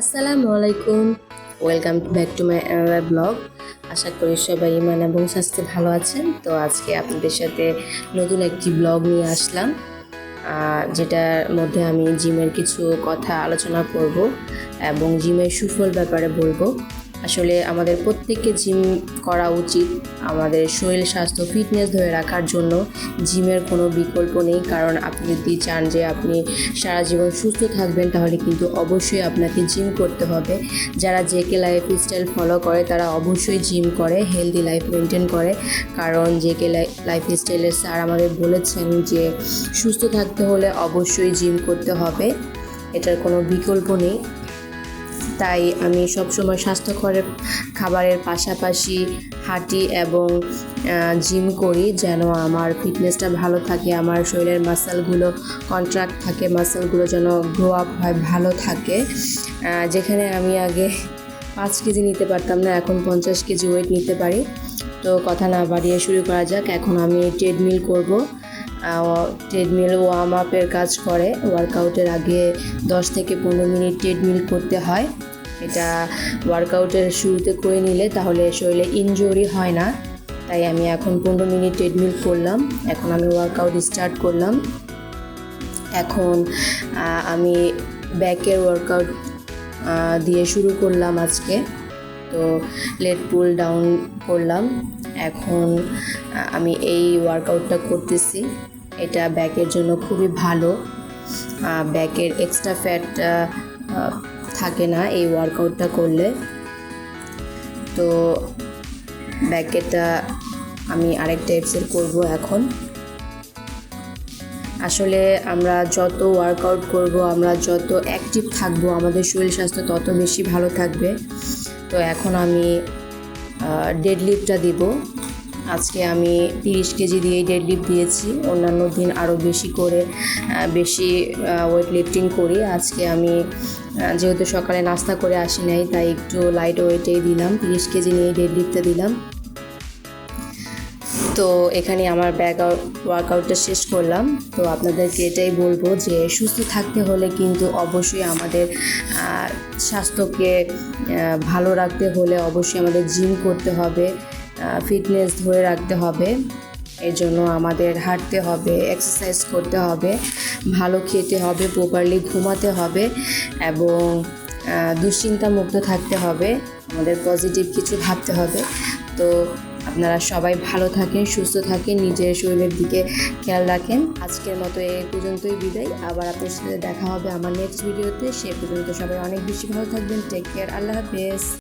আসসালামু আলাইকুম welcome back to my another blog আশা করি সবাই ইমান এবং স্বাস্থ্যে ভালো আছেন। তো আজকে আপনাদের সাথে নতুন একটি ব্লগ নিয়ে আসলাম। যেটার মধ্যে আমি জিমের কিছু কথা আলোচনা করব এবং জিমের সুফল ব্যাপারে বলব। আসলে আমাদের প্রত্যেককে জিম করা উচিত। আমাদের শরীর স্বাস্থ্য ফিটনেস ধরে রাখার জন্য জিমের কোনো বিকল্প নেই। কারণ আপনি যদি চান যে আপনি সারা জীবন সুস্থ থাকবেন, তাহলে কিন্তু অবশ্যই আপনাকে জিম করতে হবে। যারা জেকে লাইফ স্টাইল ফলো করে, তারা অবশ্যই জিম করে হেলদি লাইফ মেনটেন করে। কারণ জেকে লাইফ স্টাইলের স্যার আমাদের বলেছেন যে, সুস্থ থাকতে হলে অবশ্যই জিম করতে হবে। এটার কোনো বিকল্প নেই। তাই আমি সবসময় স্বাস্থ্যকর খাবারের পাশাপাশি হাঁটি এবং জিম করি যেন আমার ফিটনেসটা ভালো থাকে, আমার শরীরের মাসেলগুলো কন্ট্রাক্ট থাকে মাসেলগুলো যেন গ্রো আপ হয়, ভালো থাকে। যেখানে আমি আগে পাঁচ কেজি নিতে পারতাম না, এখন পঞ্চাশ কেজি ওয়েট নিতে পারি। তো কথা না বাড়িয়ে শুরু করা যাক, এখন আমি ট্রেডমিল করব। ট্রেডমিল ওয়ার্ম আপের কাজ করে। ওয়ার্কআউটের আগে দশ থেকে পনেরো মিনিট ট্রেডমিল করতে হয়। এটা ওয়ার্কআউটের শুরুতে করে নিলে তাহলে শরীরে ইনজুরি হয় না। তাই আমি এখন পনেরো মিনিট ট্রেডমিল করলাম। এখন আমি ওয়ার্কআউট স্টার্ট করলাম। এখন আমি ব্যাকের ওয়ার্কআউট দিয়ে শুরু করলাম আজকে। তো লেট পুল ডাউন করলাম। এখন আমি এই ওয়ার্কআউটটা করতেছি। এটা ব্যাকের জন্য খুবই ভালো। ব্যাকের এক্সট্রা ফ্যাট থাকে না এই ওয়ার্কআউটটা করলে। তো ব্যাকেটা আমি আরেক টাইপসের করব এখন। আসলে আমরা যত ওয়ার্কআউট করব, আমরা যত অ্যাক্টিভ থাকব, আমাদের শরীর স্বাস্থ্য তত বেশি ভালো থাকবে। তো এখন আমি ডেড লিফটটা দিব। আজকে আমি তিরিশ কেজি দিয়ে ডেড লিফট দিয়েছি। অন্যান্য দিন আরও বেশি করে বেশি ওয়েট লিফটিং করি। আজকে আমি যেহেতু সকালে নাস্তা করে আসি নাই, তাই একটু লাইট ওয়েটেই দিলাম। তিরিশ কেজি নিয়ে ডেড লিফটটা দিলাম। তো এখানে আমার ব্যাক ওয়ার্কআউটটা শেষ করলাম। তো আপনাদেরকে এটাই বলব যে, সুস্থ থাকতে হলে কিন্তু অবশ্যই আমাদের স্বাস্থ্যকে ভালো রাখতে হলে অবশ্যই আমাদের জিম করতে হবে। ফিটনেস ধরে রাখতে হবে। এর জন্য আমাদের হাঁটতে হবে এক্সারসাইজ করতে হবে ভালো খেতে হবে প্রপারলি ঘুমাতে হবে এবং আহ, দুশ্চিন্তা মুক্ত থাকতে হবে। আমাদের পজিটিভ কিছু ভাবতে হবে। তো আপনারা সবাই ভালো থাকেন সুস্থ থাকেন নিজের শরীরের দিকে খেয়াল রাখেন। আজকের মতো এই পর্যন্তই বিদায়। আবার আপনার সাথে দেখা হবে আমার নেক্সট ভিডিওতে সে পর্যন্ত সবাই অনেক বেশি ভালো থাকবেন। টেক কেয়ার আল্লাহ হাফেজ।